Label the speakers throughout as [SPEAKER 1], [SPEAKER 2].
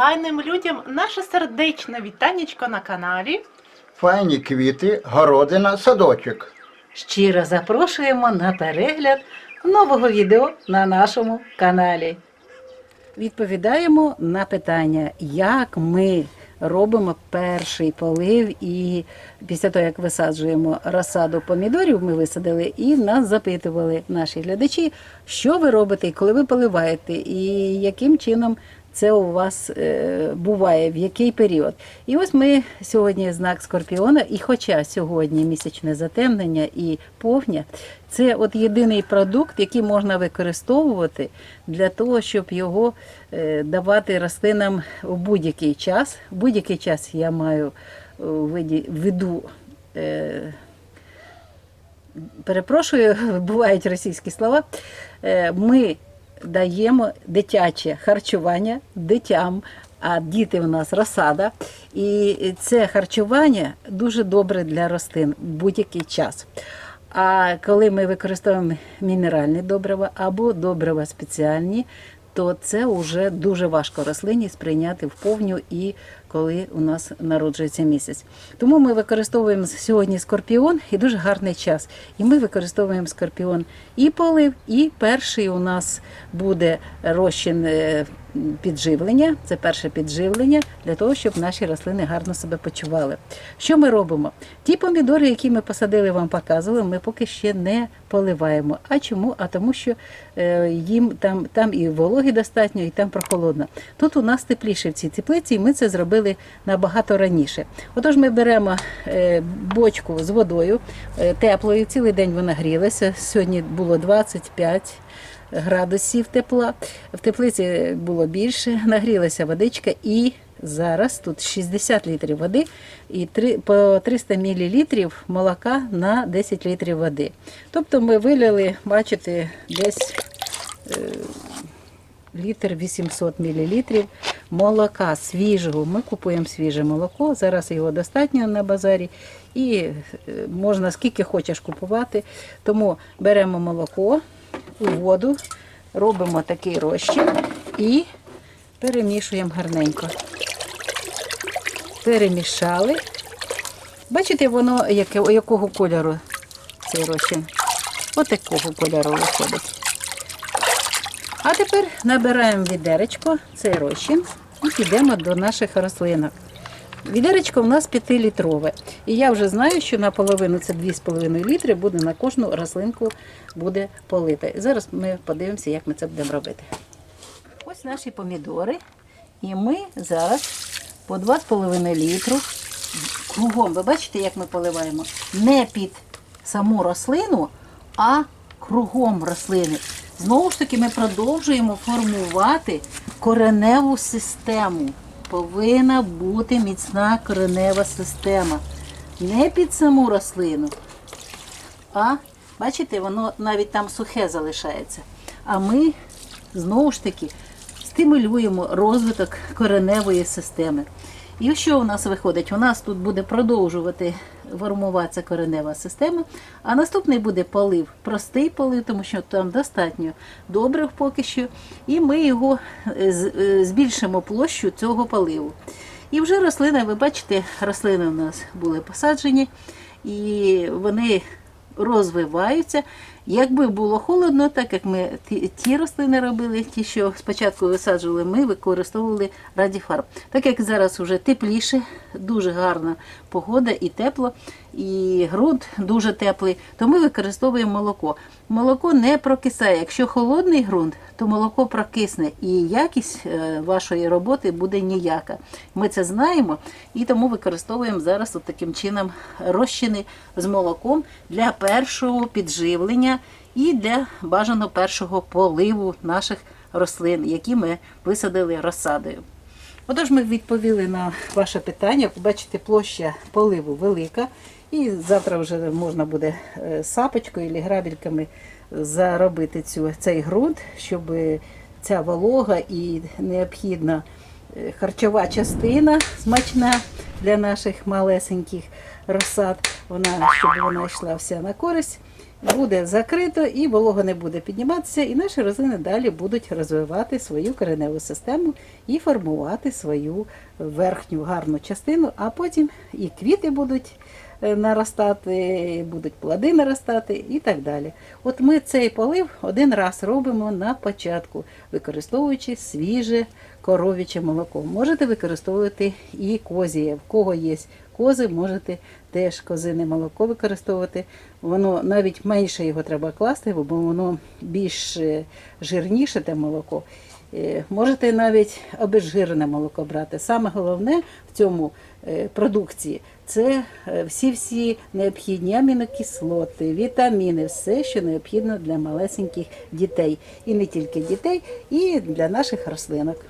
[SPEAKER 1] файним людям наше сердечне вітанечко на каналі.
[SPEAKER 2] Файні квіти, городина, садочок.
[SPEAKER 3] Щиро запрошуємо на перегляд нового відео на нашому каналі. Відповідаємо на питання, як ми робимо перший полив, і після того, як висаджуємо розсаду помідорів, ми висадили, і нас запитували наші глядачі, що ви робите, коли ви поливаєте, і яким чином це у вас е, буває, в який період. І ось ми сьогодні знак Скорпіона, і хоча сьогодні місячне затемнення і повня, це от єдиний продукт, який можна використовувати для того, щоб його е, давати рослинам у будь-який час. В будь-який час я маю у виду. Е, перепрошую, бувають російські слова. Е, Ми даємо дитяче харчування дитям, а діти у нас розсада. І це харчування дуже добре для рослин в будь-який час. А коли ми використовуємо мінеральні добрива або добрива спеціальні, то це вже дуже важко рослині сприйняти в повню і коли у нас народжується місяць. Тому ми використовуємо сьогодні скорпіон і дуже гарний час. І ми використовуємо скорпіон і полив, і перший у нас буде розчин е, підживлення. Це перше підживлення для того, щоб наші рослини гарно себе почували. Що ми робимо? Ті помідори, які ми посадили, вам показували, ми поки ще не поливаємо. А чому? А тому, що е, їм там, там і вологи достатньо, і там прохолодно. Тут у нас тепліше в цій теплиці, і ми це зробили набагато раніше. Отож, ми беремо е, бочку з водою е, теплою, цілий день вона грілася. Сьогодні було 25 градусів тепла. В теплиці було більше, нагрілася водичка і зараз тут 60 літрів води і три- по 300 мл молока на 10 літрів води. Тобто ми виляли, бачите, десь е, літр 800 мл молока свіжого. Ми купуємо свіже молоко. Зараз його достатньо на базарі і е, можна скільки хочеш купувати. Тому беремо молоко у воду, робимо такий розчин і перемішуємо гарненько. Перемішали. Бачите, воно яке, якого кольору цей розчин? Ось такого кольору виходить. А тепер набираємо відеречко, цей розчин, і підемо до наших рослинок. Відеречко у нас 5-літрове. І я вже знаю, що наполовину це 2,5 літри буде на кожну рослинку буде полита. І зараз ми подивимося, як ми це будемо робити. Ось наші помідори. І ми зараз по 2,5 літру кругом. Ви бачите, як ми поливаємо? Не під саму рослину, а кругом рослини. Знову ж таки, ми продовжуємо формувати кореневу систему. Повинна бути міцна коренева система. Не під саму рослину, а бачите, воно навіть там сухе залишається. А ми знову ж таки стимулюємо розвиток кореневої системи. І що у нас виходить? У нас тут буде продовжувати формуватися коренева система, а наступний буде полив, простий полив, тому що там достатньо добрив поки що, і ми його е, е, збільшимо площу цього поливу. І вже рослини, ви бачите, рослини у нас були посаджені, і вони розвиваються. Якби було холодно, так як ми ті, ті рослини робили, ті, що спочатку висаджували, ми використовували радіфарм. Так як зараз вже тепліше, дуже гарна погода і тепло, і ґрунт дуже теплий, то ми використовуємо молоко. Молоко не прокисає. Якщо холодний ґрунт, то молоко прокисне і якість е, вашої роботи буде ніяка. Ми це знаємо і тому використовуємо зараз от таким чином розчини з молоком для першого підживлення і для бажано першого поливу наших рослин, які ми висадили розсадою. Отож, ми відповіли на ваше питання. Бачите, площа поливу велика, і завтра вже можна буде е, сапочкою або грабельками заробити цю, цей ґрунт, щоб ця волога і необхідна е, харчова частина смачна для наших малесеньких розсад, вона, щоб вона йшла вся на користь буде закрито і волога не буде підніматися, і наші рослини далі будуть розвивати свою кореневу систему і формувати свою верхню гарну частину, а потім і квіти будуть е, наростати, будуть плоди наростати і так далі. От ми цей полив один раз робимо на початку, використовуючи свіже коров'яче молоко. Можете використовувати і козіє. В кого є кози, можете теж козине молоко використовувати. Воно навіть менше його треба класти, бо воно більш е, жирніше те молоко. Е, Можете навіть обезжирене молоко брати. Саме головне в цьому е, продукції це всі-всі необхідні амінокислоти, вітаміни, все, що необхідно для малесеньких дітей. І не тільки дітей, і для наших рослинок.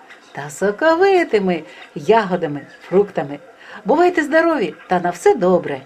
[SPEAKER 3] та соковитими ягодами, фруктами. Бувайте здорові та на все добре!